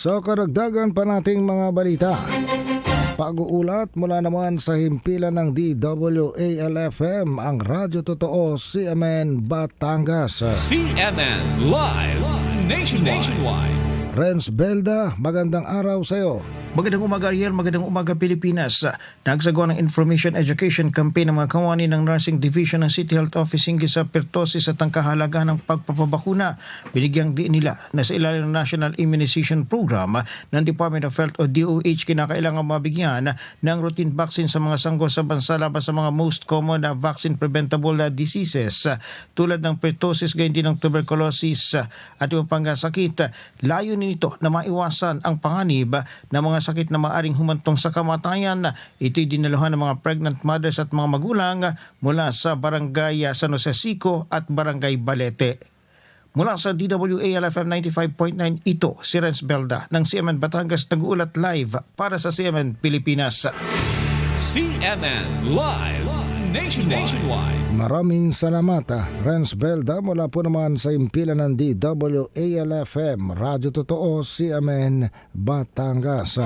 Sa karagdagan pa nating mga balita. Pag-uulat mula naman sa himpilan ng DWALFM ang Radyo Totoo CMN Batangas. CNN Live Nationwide. Nationwide. Renz Belda, magandang araw sa iyo. Magandang umaga Ariel, magandang umaga Pilipinas. Nagsagawa ng Information Education Campaign ng mga kawani ng Nursing Division ng City Health Office hinggil sa pertosis at ang kahalagahan ng pagpapabakuna. Binigyang diin nila na sa ilalim ng National Immunization Program ng Department of Health o DOH kinakailangan mabigyan ng routine vaccine sa mga sanggol sa bansa laban sa mga most common na vaccine preventable diseases tulad ng pertosis gayon din ng tuberculosis at iba pang sakit. Layunin nito na maiwasan ang panganib ng mga sakit na maaring humantong sa kamatayan. Ito'y dinaluhan ng mga pregnant mothers at mga magulang mula sa Barangay San Jose Sico at Barangay Balete. Mula sa DWALFM 95.9, ito si Renz Belda ng CMN Batangas nag-uulat live para sa CMN Pilipinas. CNN Live Nationwide. Maraming salamat, ah, Renz Belda, mula po naman sa himpilan ng DWALFM, Radyo Totoo CMN Batangas.